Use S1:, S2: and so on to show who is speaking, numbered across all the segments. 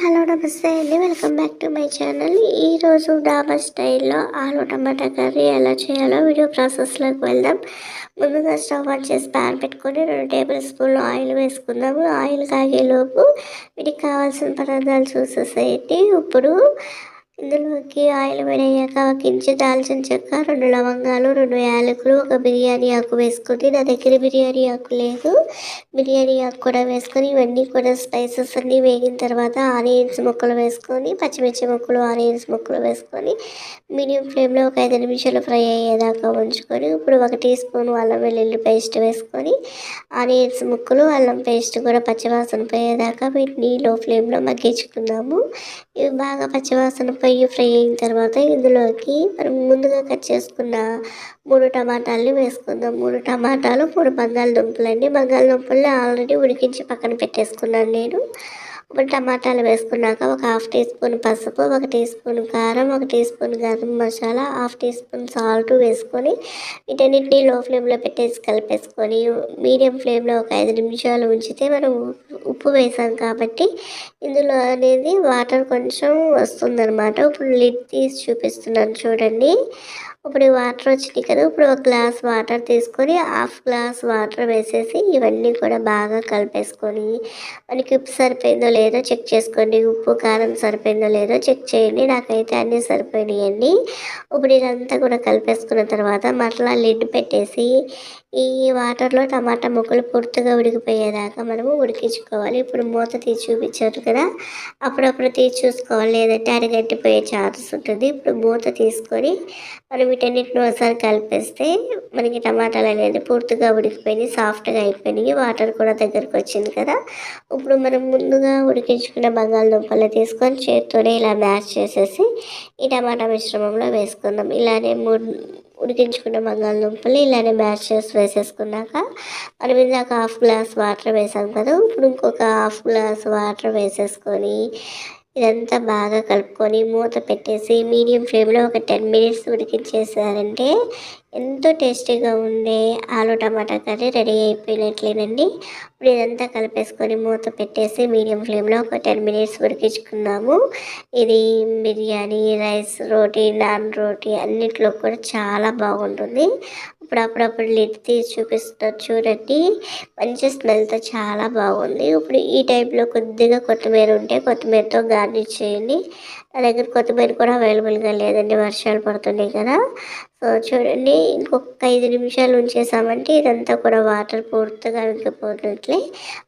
S1: Hello నమస్తే అండి. Welcome back to my channel. ఈరోజు డాబా స్టైల్లో ఆలు టమాటా కర్రీ ఎలా చేయాలో వీడియో ప్రాసెస్లోకి వెళ్దాం. ముందుగా స్టవ్ ఆన్ చేసి ప్యాన్ పెట్టుకొని రెండు టేబుల్ స్పూన్లు ఆయిల్ వేసుకుందాము. ఆయిల్ కాగేలోపు వీటికి కావాల్సిన పదార్థాలు చూసేసేయండి. ఇప్పుడు ఇందులోకి ఆయిల్ వేడయ్యాక ఒక ఇంచు దాల్చిన చెక్క రెండు లవంగాలు రెండు యాలకులు ఒక బిర్యానీ ఆకు వేసుకుంది నా దగ్గర బిర్యానీ ఆకు లేదు. బిర్యానీ ఆకు కూడా వేసుకొని ఇవన్నీ కూడా స్పైసెస్ అన్నీ వేగిన తర్వాత ఆనియన్స్ ముక్కలు వేసుకొని పచ్చిమిర్చి ముక్కలు ఆనియన్స్ ముక్కలు వేసుకొని మీడియం ఫ్లేమ్లో ఒక ఐదు నిమిషాలు ఫ్రై అయ్యేదాకా ఉంచుకొని ఇప్పుడు ఒక టీ స్పూన్ అల్లం వెల్లుల్లి పేస్ట్ వేసుకొని ఆనియన్స్ ముక్కలు అల్లం పేస్ట్ కూడా పచ్చివాసన పోయేదాకా వీటిని లో ఫ్లేమ్లో మగ్గించుకున్నాము ఇవి బాగా పచ్చివాసన పొయ్యి ఫ్రై అయిన తర్వాత ఇందులోకి మనం ముందుగా కట్ చేసుకున్న మూడు టమాటాలని వేసుకుందాం. మూడు టమాటాలు మూడు బంగాళదుంపలు అండి బంగాళదుంపల్ని ఆల్రెడీ ఉడికించి పక్కన పెట్టేసుకున్నాను నేను. ఇప్పుడు టమాటాలు వేసుకున్నాక ఒక హాఫ్ టీ స్పూన్ పసుపు ఒక టీ స్పూన్ కారం ఒక teaspoon garam masala half teaspoon salt వేసుకొని వీటన్నిటిని లో ఫ్లేమ్లో పెట్టేసి కలిపేసుకొని మీడియం ఫ్లేమ్లో ఒక ఐదు నిమిషాలు ఉంచితే మనం ఉప్పు వేసాం కాబట్టి ఇందులో అనేది వాటర్ కొంచెం వస్తుందన్నమాట. ఇప్పుడు లిడ్ తీసి చూపిస్తున్నాను చూడండి. ఇప్పుడు వాటర్ వచ్చినాయి కదా ఇప్పుడు ఒక గ్లాస్ వాటర్ తీసుకొని హాఫ్ గ్లాస్ వాటర్ వేసేసి ఇవన్నీ కూడా బాగా కలిపేసుకొని మనకి ఉప్పు సరిపోయిందో లేదో చెక్ చేసుకోండి. ఉప్పు కారం సరిపోయిందో లేదో చెక్ చేయండి. నాకైతే అన్నీ సరిపోయినాయండి. ఇప్పుడు ఇదంతా కూడా కలిపేసుకున్న తర్వాత మరలా లిడ్ పెట్టేసి ఈ వాటర్లో టమాటా ముక్కలు పూర్తిగా ఉడికిపోయేదాకా మనము ఉడికించుకోవాలి. ఇప్పుడు మూత తీసి చూపించారు కదా అప్పుడప్పుడు తీసి చూసుకోవాలి. లేదంటే అరగట్టిపోయే ఛాన్స్ ఉంటుంది. ఇప్పుడు మూత తీసుకొని మనం వీటన్నిటిని ఒకసారి కలిపేస్తే మనకి టమాటాలు అనేది పూర్తిగా ఉడికిపోయినాయి సాఫ్ట్గా అయిపోయినాయి. వాటర్ కూడా దగ్గరకు వచ్చింది కదా. ఇప్పుడు మనం ముందుగా ఉడికించుకున్న బంగాళదుంపలు తీసుకొని చేతితోనే ఇలా మ్యాష్ చేసేసి ఈ టమాటా మిశ్రమంలో వేసుకుందాం. ఇలానే మూడు ఉడికించుకున్న బంగాళదుంపలు ఇలానే మ్యాష్ చేసి వేసేసుకున్నాక మనం ఇందాక హాఫ్ గ్లాస్ వాటర్ వేసాం కదా. ఇప్పుడు ఇంకొక హాఫ్ గ్లాస్ వాటర్ వేసేసుకొని ఇదంతా బాగా కలుపుకొని మూత పెట్టేసి మీడియం ఫ్లేమ్లో ఒక టెన్ మినిట్స్ ఉడికించేసారంటే ఎంతో టేస్టీగా ఉండే ఆలు టమాటా కర్రీ రెడీ అయిపోయినట్లేనండి. ఇప్పుడు ఇదంతా కలిపేసుకొని మూత పెట్టేసి మీడియం ఫ్లేమ్లో ఒక టెన్ మినిట్స్ ఉడికించుకున్నాము ఇది బిర్యానీ రైస్ రోటీ నాన్ రోటీ అన్నిట్లో కూడా చాలా బాగుంటుంది. ఇప్పుడు అప్పుడప్పుడు లిడ్ తీసి చూపిస్తారు చూడండి మంచి స్మెల్తో చాలా బాగుంది. ఇప్పుడు ఈ టైంలో కొద్దిగా కొత్తిమీర ఉంటే కొత్తిమీరతో గార్నిష్ చేయండి. నా దగ్గర కొత్తిమీర కూడా అవైలబుల్గా లేదండి వర్షాలు పడుతున్నాయి కదా. సో చూడండి ఇంకొక ఐదు నిమిషాలు ఉంచేసామంటే ఇదంతా కూడా వాటర్ పూర్తిగా ఇంకిపోయినట్లే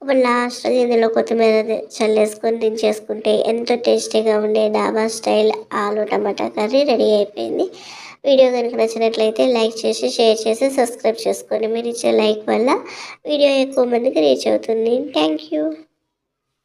S1: అప్పుడు లాస్ట్ ఇందులో కొత్తిమీర చల్లేసుకొని దించేసుకుంటే ఎంతో టేస్టీగా ఉండే dhaba style aloo tomato curry ready అయిపోయింది. వీడియో కనుక నచ్చినట్లయితే లైక్ చేసి షేర్ చేసి సబ్స్క్రైబ్ చేసుకోండి. మీరు ఇచ్చే లైక్ వల్ల వీడియో ఎక్కువ మందికి రీచ్ అవుతుంది. Thank you.